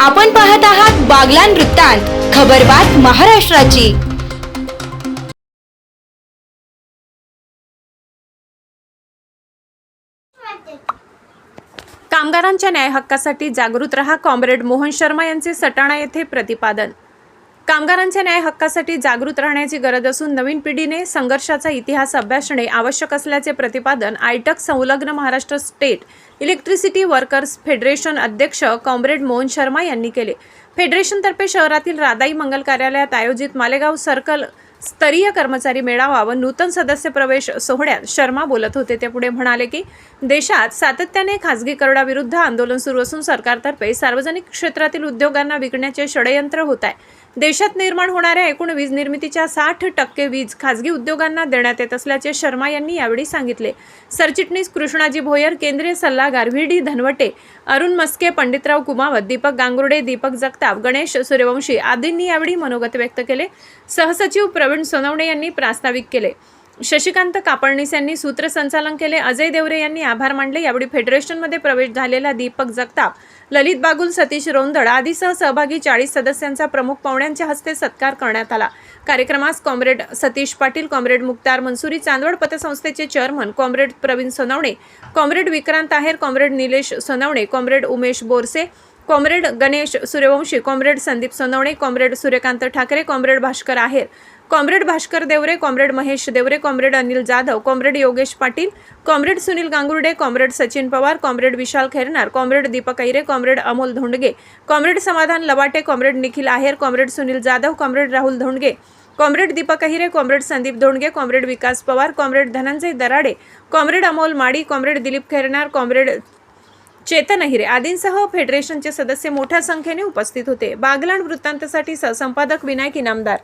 आपण पाहत आहात बागलान वृत्तांत खबरबात महाराष्ट्राची. कामगारांच्या न्याय हक्कासाठी जागृत रहा कॉम्रेड मोहन शर्मा यांचे सटाणा येथे प्रतिपादन. कामगारांच्या न्याय हक्कासाठी जागृत राहण्याची गरज असून नवीन पिढीने संघर्षाचा इतिहास अभ्यासणे आवश्यक असल्याचे प्रतिपादन आयटक संलग्न Maharashtra state electricity workers federation अध्यक्ष कॉम्रेड मोहन शर्मा यांनी केले. फेडरेशनतर्फे शहरातील रादाई मंगल कार्यालयात आयोजित मालेगाव सर्कल स्तरीय कर्मचारी मेळावा व नूतन सदस्य प्रवेश सोहळ्यात शर्मा बोलत होते. ते पुढे म्हणाले की देशात सातत्याने खासगीकरणाविरुद्ध आंदोलन सुरू असून सरकारतर्फे सार्वजनिक क्षेत्रातील उद्योगांना विकण्याचे षडयंत्र होत आहे. देशात निर्माण होणाऱ्या एकूण वीज निर्मितीच्या साठ टक्के वीज खासगी उद्योगांना देण्यात येत असल्याचे शर्मा यांनी यावेळी सांगितले. सरचिटणीस कृष्णाजी भोयर केंद्रीय सल्लागार व्ही. डी. धनवटे अरुण मस्के पंडितराव कुमावत दीपक गांगुर्डे दीपक जगताप गणेश सूर्यवंशी आदींनी यावेळी मनोगत व्यक्त केले. सहसचिव प्रवीण सोनवणे यांनी प्रास्ताविक केले. शशिकांत कापडणीस यांनी सूत्रसंचालन केले. अजय देवरे यांनी आभार मानले. यावेळी फेडरेशनमध्ये प्रवेश झालेला दीपक जगताप ललित बागुल सतीश रोंदड आदीसह सहभागी चाळीस सदस्यांचा प्रमुख पाहुण्यांच्या हस्ते सत्कार करण्यात आला. कार्यक्रमास comrade Satish Patil comrade Muktar Mansuri Chandwad पतसंस्थेचे chairman comrade Pravin Sonawane comrade Vikrant Aher comrade Nilesh Sonawane comrade Umesh Borse comrade Ganesh Suryavanshi comrade Sandeep Sonawane comrade Suryakant Thackeray comrade Bhaskar Aher comrade Bhaskar Deore comrade Mahesh Deore comrade Anil Jadhav comrade Yogesh Patil comrade Sunil Gangurde comrade Sachin Pawar comrade Vishal Khairnar comrade Deepak Aire comrade Amol Dhondge comrade Samadhan Lavate comrade Nikhil Aher comrade Sunil Jadhav comrade Rahul Dhondge comrade Deepak Ahire comrade Sandeep Dhondge comrade Vikas Pawar comrade Dhananjay Darade comrade Amol Madi comrade Dilip Khairnar comrade Chetan Ahire आदींसह फेडरेशनचे सदस्य मोठ्या संख्येने उपस्थित होते. बागलाण वृत्तांतसाठी सहसंपादक विनायक इनामदार